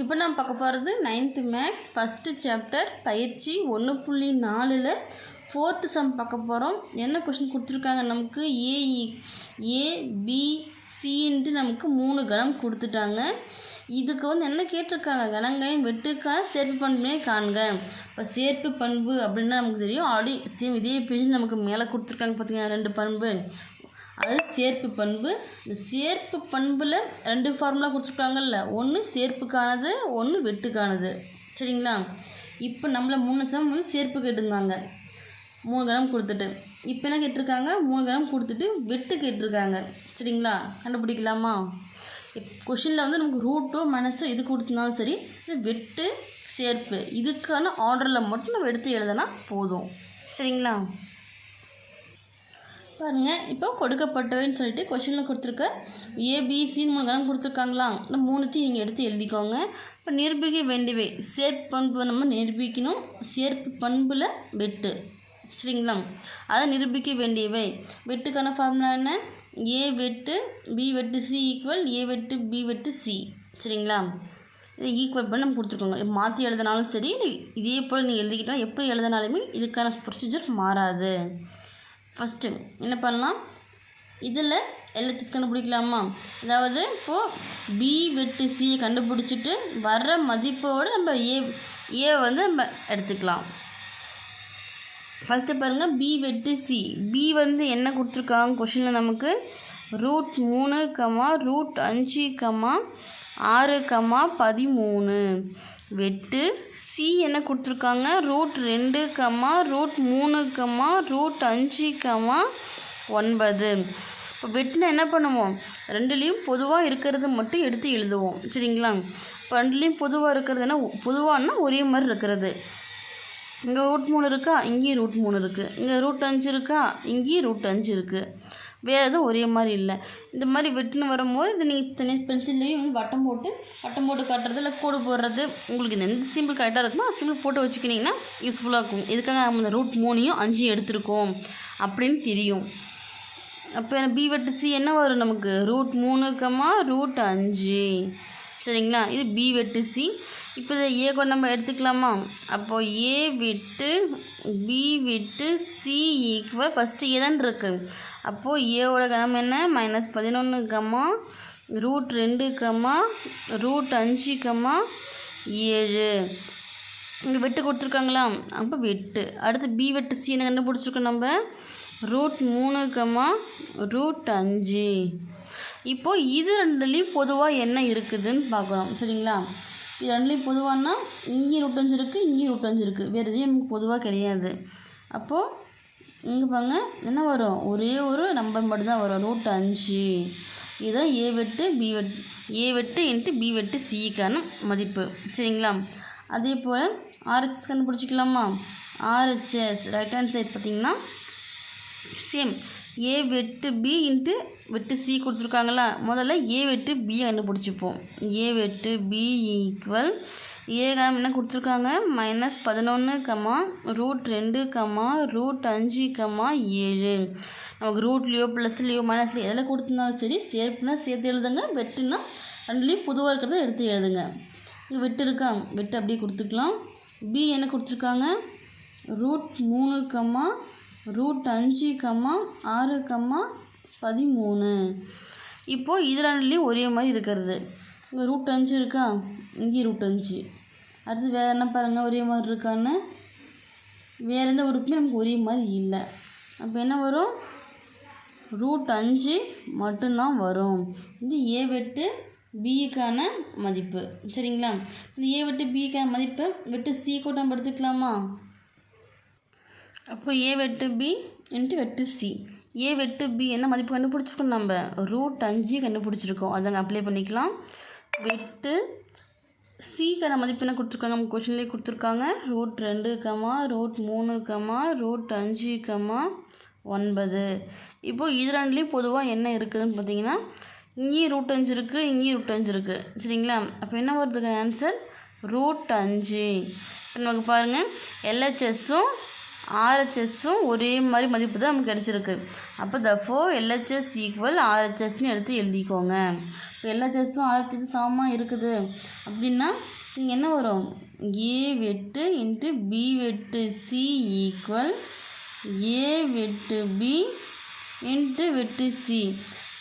இப்போ நான் பார்க்க போகிறது நைன்த்து மேக்ஸ் ஃபஸ்ட்டு சாப்டர் பயிற்சி ஒன்று புள்ளி நாலில் ஃபோர்த்து சம் பார்க்க போகிறோம். என்ன கொஷின் கொடுத்துருக்காங்க? நமக்கு ஏஇ ஏபிசின்ட்டு e, நமக்கு மூணு கணம் கொடுத்துட்டாங்க. இதுக்கு வந்து என்ன கேட்டிருக்காங்க? கணங்கையும் வெட்டுக்கான சேர்ப்பு பண்புமே காண்க. இப்போ சேர்ப்பு பண்பு அப்படின்னா நமக்கு தெரியும். ஆடி சேம் இதே பேஜ் நமக்கு மேலே கொடுத்துருக்காங்க பார்த்தீங்கன்னா ரெண்டு பண்பு. அதாவது சேர்ப்பு பண்பு. இந்த சேர்ப்பு பண்பில் ரெண்டு ஃபார்முலா கொடுத்துருக்காங்கல்ல. ஒன்று சேர்ப்புக்கானது ஒன்று வெட்டுக்கானது. சரிங்களா? இப்போ நம்மள மூணு சம் வந்து சேர்ப்பு கேட்டிருந்தாங்க. மூணு கிராம் கொடுத்துட்டு. இப்போ என்ன கேட்டிருக்காங்க? மூணு கிராம் கொடுத்துட்டு வெட்டு கேட்டிருக்காங்க. சரிங்களா? கண்டுபிடிக்கலாமா? கொஷினில் வந்து நமக்கு ரூட்டோ மனசோ இது கொடுத்துருந்தாலும் சரி வெட்டு சேர்ப்பு இதுக்கான ஆர்டரில் மட்டும் நம்ம எடுத்து எழுதுனா போதும். சரிங்களா? பாருங்கள் இப்போ கொடுக்கப்பட்டவைன்னு சொல்லிட்டு கொஷினில் கொடுத்துருக்க ஏபிசின்னு மூணு கணக்கு கொடுத்துருக்காங்களா? இந்த மூணுத்தையும் நீங்கள் எடுத்து எழுதிக்கோங்க. இப்போ நிரூபிக்க வேண்டியவை. சேர்ப்பு பண்பு நம்ம நிரூபிக்கணும். சேர்ப்பு பண்பில் வெட்டு. சரிங்களா? அதை நிரூபிக்க வேண்டியவை. வெட்டுக்கான ஃபார்முலா என்ன? ஏ வெட்டு பி வெட்டு சி ஈக்குவல் ஏ வெட்டு பி வெட்டு சி சரிங்களா? இதை ஈக்குவல் பண்ணி நம்ம கொடுத்துருக்கோங்க. மாற்றி எழுதினாலும் சரி இதே போல் நீங்கள் எழுதிக்கிட்டால் எப்படி எழுதினாலுமே இதுக்கான ப்ரொசீஜர் மாறாது. ஃபஸ்ட்டு என்ன பண்ணலாம்? இதில் எல்ஹெச்எஸ் கண்டுபிடிக்கலாமா? அதாவது இப்போது பி வெட்டு சியை கண்டுபிடிச்சிட்டு வர்ற மதிப்போடு நம்ம ஏ ஏ வந்து நம்ம எடுத்துக்கலாம். ஃபஸ்ட்டு பாருங்கள் பி வெட்டு சி பி வந்து என்ன கொடுத்துருக்காங்க? கொஷினில் நமக்கு ரூட் மூணு கமா ரூட் அஞ்சு கமா ஆறு கமா பதிமூணு. வெட்டு. சி என்ன கொடுத்துருக்காங்க? ரூட் ரெண்டு கம்மா ரூட் மூணு கம்மா ரூட் அஞ்சு கம்மா ஒன்பது. இப்போ வெட்டினா என்ன பண்ணுவோம்? ரெண்டுலேயும் பொதுவாக இருக்கிறது மட்டும் எடுத்து எழுதுவோம். சரிங்களா? இப்போ ரெண்டுலேயும் பொதுவாக இருக்கிறதுனா பொதுவானா ஒரே மாதிரி இருக்கிறது. இங்கே ரூட் மூணு இருக்கா? இங்கேயும் ரூட் மூணு இருக்குது இங்கே ரூட் அஞ்சு இருக்கா? இங்கேயும் ரூட் அஞ்சு இருக்குது வேறு எதுவும் ஒரே மாதிரி இல்லை. இந்த மாதிரி வெட்டுன்னு வரும்போது இது நீங்கள் தனி பென்சில்லையும் வந்து வட்டம் போட்டு வட்டம் போட்டு காட்டுறது இல்லை கோடு போடுறது. உங்களுக்கு இந்த எந்த சிம்பிள் கரெக்டாக இருக்குமோ சிம்பிள் போட்டு வச்சுக்கிட்டிங்கன்னா யூஸ்ஃபுல்லாக இருக்கும். இதுக்காக நம்ம இந்த ரூட் மூணையும் அஞ்சையும் எடுத்திருக்கோம் அப்படின்னு தெரியும். அப்போ பி வெட்டு சி என்ன வரும் நமக்கு? ரூட் மூணுக்கமாக ரூட் அஞ்சு. சரிங்களா? இது பி வெட்டு சி இப்போ இதை ஏ கொண்டு நம்ம எடுத்துக்கலாமா? அப்போது ஏ விட்டு பி விட்டு சி ஈக்குவல் ஃபஸ்ட்டு ஏ தான் இருக்குது அப்போது ஏவோட கணம் என்ன? மைனஸ் பதினொன்று கம்மா ரூட் ரெண்டு கம்மா ரூட் அஞ்சு கம்மா ஏழு. இங்கே வெட்டு கொடுத்துருக்காங்களா? அப்போ வெட்டு. அடுத்து பி வெட்டு சி என்ன கண்டுபிடிச்சிருக்கோம் நம்ம? ரூட் மூணு கம்மா ரூட் அஞ்சு. இப்போது இது ரெண்டுலேயும் பொதுவாக என்ன இருக்குதுன்னு பார்க்கணும். சரிங்களா? இது ரெண்டுலேயும் பொதுவானா? இங்கேயும் ரூட் அஞ்சு இருக்குது இங்கேயும் ரூட் அஞ்சு இருக்குது வேறு எதுவும் நமக்கு பொதுவாக கிடையாது. அப்போது இங்கே பாருங்க என்ன வரும்? ஒரே ஒரு நம்பர் மட்டும்தான் வரும். ரூட் அஞ்சு. இதுதான் ஏ வெட்டு பி வெட் ஏ வெட்டு இன்ட்டு பி வெட்டு சிக்கான மதிப்பு. சரிங்களா? அதே போல் ஆர்ஹெச்எஸ் கண்டுபிடிச்சிக்கலாமா? ஆர்ஹெச்எஸ் ரைட் ஹேண்ட் சைட் பார்த்திங்கன்னா சேம் ஏ வெட்டு பி இன்ட்டு வெட்டு சி கொடுத்துருக்காங்களா? முதல்ல ஏ வெட்டு பி கண்டுபிடிச்சிப்போம். ஏ வெட்டு பி ஈக்குவல் ஏ காம் என்ன கொடுத்துருக்காங்க? மைனஸ் பதினொன்று கம்மா ரூட் ரெண்டு கம்மா ரூட் அஞ்சு கம்மா ஏழு. நமக்கு ரூட்லேயோ ப்ளஸ்லேயோ மைனஸ்லேயோ எதில் கொடுத்துருந்தாலும் சரி சேர்ப்புனா சேர்த்து எழுதுங்க வெட்டுனா ரெண்டுலேயும் பொதுவாக இருக்கிறத எடுத்து எழுதுங்க. இங்கே வெட்டு இருக்கா? வெட்டு அப்படியே கொடுத்துக்கலாம். பி என்ன கொடுத்துருக்காங்க? ரூட் மூணு கம்மா ரூட் அஞ்சு கம்மா ஆறு கம்மா பதிமூணு. இப்போது இது ரெண்டுலேயும் ஒரே மாதிரி இருக்கிறது. இங்கே ரூட் அஞ்சு இருக்கா? இங்கே ரூட் அஞ்சு அடுத்து வேறு என்ன பாருங்கள் ஒரே மாதிரி இருக்கான்னு. வேறு எந்த உறுப்புமே நமக்கு ஒரே மாதிரி இல்லை. அப்போ என்ன வரும்? ரூட் அஞ்சு மட்டும்தான் வரும். இது ஏ வெட்டு பிக்கான மதிப்பு. சரிங்களா? இந்த ஏ வெட்டு பிக்கான மதிப்பை வெட்டு சி கூட்டம் எடுத்துக்கலாமா? அப்போ ஏ வெட்டு பி இன்ட்டு வெட்டு சி ஏ வெட்டு பி என்ன மதிப்பு கண்டுபிடிச்சிருக்கோம் நம்ம? ரூட் அஞ்சு கண்டுபிடிச்சிருக்கோம். அதை அப்ளை பண்ணிக்கலாம். வெட்டு சிக்கான மதிப்பு என்ன கொடுத்துருக்காங்க? நம்ம கொஷின்லேயே கொடுத்துருக்காங்க. ரூட் ரெண்டு கமா ரூட் மூணு கமா ரூட் அஞ்சு கமா ஒன்பது. இப்போது இது ரெண்டுலேயும் பொதுவாக என்ன இருக்குதுன்னு பார்த்தீங்கன்னா இங்கேயும் ரூட் அஞ்சு இருக்குது இங்கேயும் ரூட் அஞ்சு இருக்குது சரிங்களா? அப்போ என்ன வருதுங்க ஆன்சர் ரூட் அஞ்சு. இப்போ நமக்கு பாருங்கள் எல்ஹெச்எஸும் ஆர்ஹெச்எஸும் ஒரே மாதிரி மதிப்பு தான் நமக்கு கிடச்சிருக்கு. அப்போ தஃபோ எல்ஹெச்எஸ் ஈக்குவல் ஆர்ஹெச்எஸ்னு எடுத்து எழுதிக்கோங்க. இப்போ எல்ஹெச்எஸும் ஆர்ஹெச்எஸும் சமமாக இருக்குது. அப்படின்னா இங்கே என்ன வரும்? ஏ வெட்டு இன்ட்டு பி வெட்டு சி ஈக்குவல் ஏ வெட்டு பி இன்ட்டு வெட்டு சி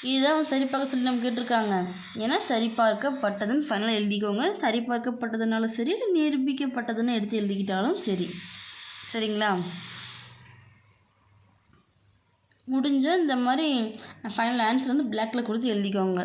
இதுதான் சரிபார்க்க சொல்லி நம்ம கேட்டிருக்காங்க. ஏன்னா சரிபார்க்கப்பட்டதுன்னு ஃபைனலாக எழுதிக்கோங்க. சரிபார்க்கப்பட்டதுனாலும் சரி இல்லை நிரூபிக்கப்பட்டதுன்னு எடுத்து எழுதிக்கிட்டாலும் சரி. சரிங்களா? முடிஞ்ச இந்த மாதிரி ஃபைனல் ஆன்சர் வந்து பிளாக்ல கொடுத்து எழுதிக்கோங்க.